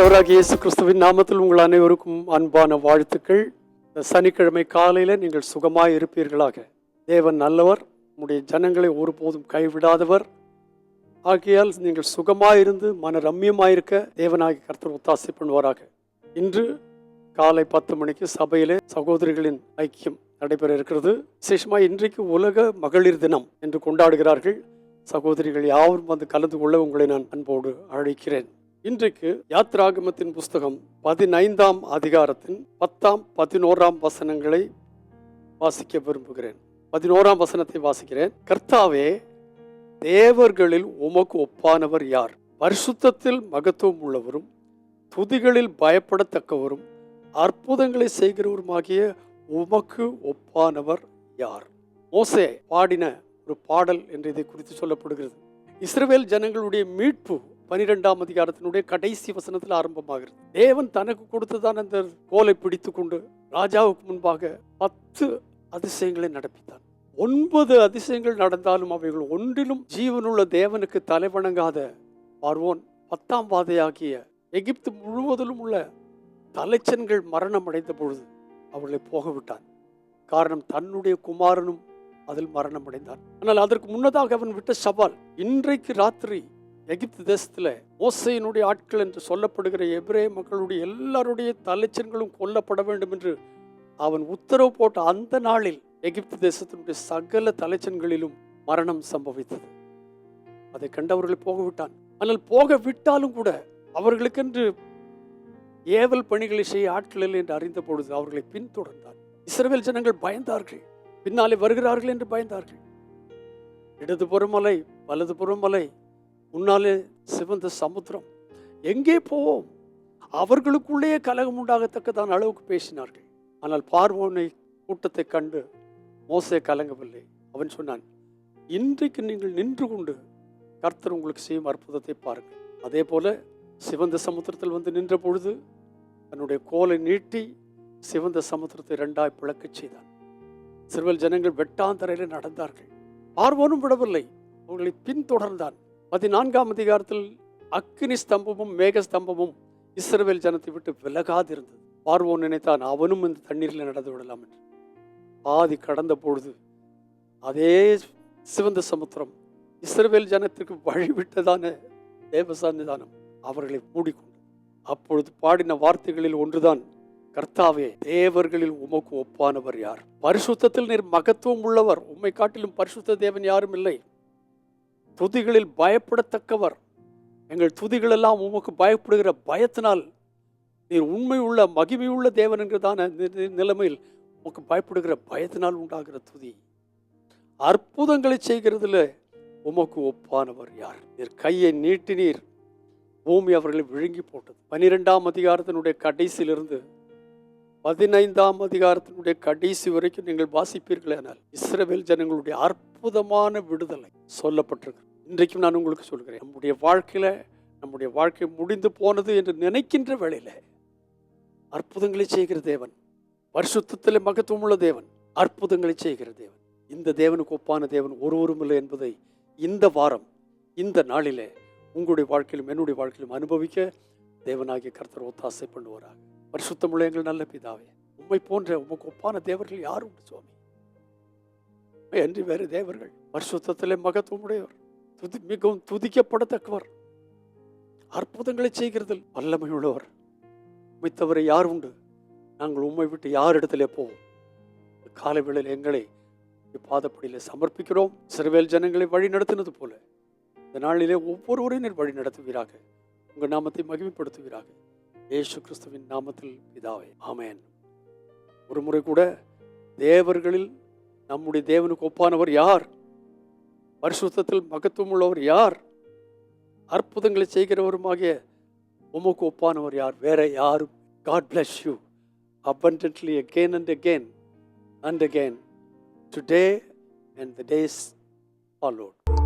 ஆண்டவராக இயேசு கிறிஸ்துவின் நாமத்தில் உங்கள் அனைவருக்கும் அன்பான வாழ்த்துக்கள். இந்த சனிக்கிழமை காலையில் நீங்கள் சுகமாக இருப்பீர்களாக. தேவன் நல்லவர் உங்களுடைய ஜனங்களை ஒருபோதும் கைவிடாதவர். ஆகையால் நீங்கள் சுகமாக இருந்து மன ரம்யமாயிருக்க தேவனாகி கர்த்தர் ஒத்தாசை பண்ணுவாராக. இன்று காலை பத்து மணிக்கு சபையிலே சகோதரிகளின் ஐக்கியம் நடைபெற இருக்கிறது. விசேஷமாக இன்றைக்கு உலக மகளிர் தினம் என்று கொண்டாடுகிறார்கள். சகோதரிகள் யாவரும் வந்து கலந்து கொள்ள உங்களை நான் அன்போடு அழைக்கிறேன். இன்றைக்கு யாத்ராகமத்தின் புஸ்தகம் பதினைந்தாம் அதிகாரத்தின் பத்தாம் பதினோராம் வசனங்களை வாசிக்க விரும்புகிறேன். பதினோராம் வசனத்தை வாசிக்கிறேன். கர்த்தாவே தேவர்களில் உமக்கு ஒப்பானவர் யார்? பரிசுத்தத்தில் மகத்துவம் உள்ளவரும் துதிகளில் பயப்படத்தக்கவரும் அற்புதங்களை செய்கிறவருமாகிய உமக்கு ஒப்பானவர் யார்? மோசே பாடின ஒரு பாடல் என்று இதை குறித்து சொல்லப்படுகிறது. இஸ்ரேல் ஜனங்களுடைய மீட்பு பனிரெண்டாம் அதிகாரத்தினுடைய கடைசி வசனத்தில் ஆரம்பமாகிறது. தேவன் தனக்கு கொடுத்ததான் அந்த கோலை பிடித்து கொண்டு ராஜாவுக்கு முன்பாக பத்து அதிசயங்களை நடப்பித்தான் ஒன்பது அதிசயங்கள் நடந்தாலும் அவைகள் ஒன்றிலும் ஜீவனுள்ள தேவனுக்கு தலைவணங்காத பார்வோன் பத்தாம் பாதையாகிய எகிப்து முழுவதிலும் உள்ள தலைச்சன்கள் மரணம் அடைந்த பொழுது அவர்களை போகவிட்டான். காரணம் தன்னுடைய குமாரனும் அதில் மரணம் அடைந்தான் ஆனால் அதற்கு முன்னதாக அவன் விட்ட சவால் இன்றைக்கு ராத்திரி எகிப்து தேசத்தில் ஓசையினுடைய ஆட்கள் என்று சொல்லப்படுகிற எபிரே மக்களுடைய எல்லாருடைய தலைச்சன்களும் கொல்லப்பட வேண்டும் என்று அவன் உத்தரவு போட்ட அந்த நாளில் எகிப்து தேசத்தினுடைய சகல தலைச்சன்களிலும் மரணம் சம்பவித்தது. அதை கண்டவர்களை போகவிட்டான். ஆனால் போக விட்டாலும் கூட அவர்களுக்கென்று ஏவல் பணிகளை செய்ய ஆட்கள் இல்லை என்று அறிந்த பொழுது அவர்களை பின்தொடர்ந்தார். இஸ்ரேல் ஜனங்கள் பயந்தார்கள். பின்னாலே வருகிறார்கள் என்று பயந்தார்கள். இடதுபுறம் மலை வலதுபுறம் மலை உன்னாலே சிவந்த சமுத்திரம். எங்கே போவோம்? அவர்களுக்குள்ளேயே கலகம் உண்டாகத்தக்கதான அளவுக்கு பேசினார்கள். ஆனால் பார்வோனை கூட்டத்தை கண்டு மோசே கலங்கவில்லை. அவன் சொன்னான் இன்றைக்கு நீங்கள் நின்று கொண்டு கர்த்தர் உங்களுக்கு செய்யும் அற்புதத்தை பாருங்கள். அதே போல சிவந்த சமுத்திரத்தில் வந்து நின்ற பொழுது தன்னுடைய கோலை நீட்டி சிவந்த சமுத்திரத்தை ரெண்டாய் பிளக்கச் செய்தான். சிறுவல் ஜனங்கள் வெட்டாந்தரையில் நடந்தார்கள். பார்வோனும் விடவில்லை. அவர்களை பின்தொடர்ந்தான். பதினான்காம் அதிகாரத்தில் அக்னி ஸ்தம்பமும் மேக ஸ்தம்பமும் இஸ்ரவேல் ஜனத்தை விட்டு விலகாதிருந்தது. பார்வோன் நினைத்தான் அவனும் இந்த தண்ணீரில் நடந்து விடலாம் என்று. பாதி கடந்த பொழுது அதே சிவந்த சமுத்திரம் இஸ்ரவேல் ஜனத்திற்கு வழிவிட்டதான தேவ சன்னிதானம் அவர்களை மூடிக்கொண்டு அப்பொழுது பாடின வார்த்தைகளில் ஒன்றுதான் கர்த்தாவே தேவர்களில் உமக்கு ஒப்பானவர் யார்? பரிசுத்தத்தில் நீர் மகத்துவம் உள்ளவர். உம்மை காட்டிலும் பரிசுத்த தேவன் யாரும் இல்லை. துதிகளில் பயப்படத்தக்கவர். எங்கள் துதிகளெல்லாம் உமக்கு பயப்படுகிற பயத்தினால் நீர் உண்மை உள்ள மகிமை தேவன் என்கிறதான நிலைமையில் உமக்கு பயப்படுகிற பயத்தினால் உண்டாகிற துதி. அற்புதங்களை செய்கிறதுல உமக்கு ஒப்பானவர் யார்? நீர் கையை நீட்டினீர் பூமி அவர்களை விழுங்கி போட்டது. பனிரெண்டாம் அதிகாரத்தினுடைய கடைசியிலிருந்து பதினைந்தாம் அதிகாரத்தினுடைய கடைசி வரைக்கும் நீங்கள் வாசிப்பீர்களானால் இஸ்ரவேல் ஜனங்களுடைய அற்புதமான விடுதலை சொல்லப்பட்டிருக்கு இன்றைக்கும் நான் உங்களுக்கு சொல்கிறேன் நம்முடைய வாழ்க்கையில நம்முடைய வாழ்க்கை முடிந்து போனது என்று நினைக்கின்ற வேளையில் அற்புதங்களை செய்கிற தேவன் பரிசுத்தத்தில் மகத்துவம் உள்ள தேவன் அற்புதங்களை செய்கிற தேவன். இந்த தேவனுக்கு ஒப்பான தேவன் ஒருவரும் இல்லை என்பதை இந்த வாரம் இந்த நாளிலே உங்களுடைய வாழ்க்கையிலும் என்னுடைய வாழ்க்கையிலும் அனுபவிக்க தேவனாகிய கர்த்தர் ஒத்தாசை பண்ணுவாராக. பரிசுத்தமுள்ள எங்கள் நல்ல பிதாவே உண்மை போன்ற உமக்கு ஒப்பான தேவர்கள் யாரும் உண்டு சுவாமி? உம்மை அன்றி வேறு தேவர்கள் பரிசுத்தத்திலே மகத்துவம் உடையவர். துதி மிகவும் துதிக்கப்படத்தக்கவர். அற்புதங்களை செய்கிறதில் வல்லமை உள்ளவர் உம்மை தவிர யார் உண்டு? நாங்கள் உண்மை விட்டு யார் இடத்திலே போவோம்? இந்த காலை வேளையில் எங்களை பாதப்படியில் சமர்ப்பிக்கிறோம். சிறுவேல் ஜனங்களை வழி நடத்தினது போல. இந்த நாளிலே ஒவ்வொருவரையும் நீர் வழி நடத்துவீராக. உங்கள் நாமத்தை மகிமைப்படுத்துவீராக. ஏசு கிறிஸ்துவின் நாமத்தில் பிதாவே ஆமேன். ஒரு முறை கூட தேவர்களில் நம்முடைய தேவனுக்கு ஒப்பானவர் யார்? பரிசுத்தத்தில் மகத்துவம் உள்ளவர் யார் அற்புதங்களை செய்கிறவருமாகிய உமக்கு ஒப்பானவர் யார் வேற யார் God bless you abundantly again and again and again today and the days followed.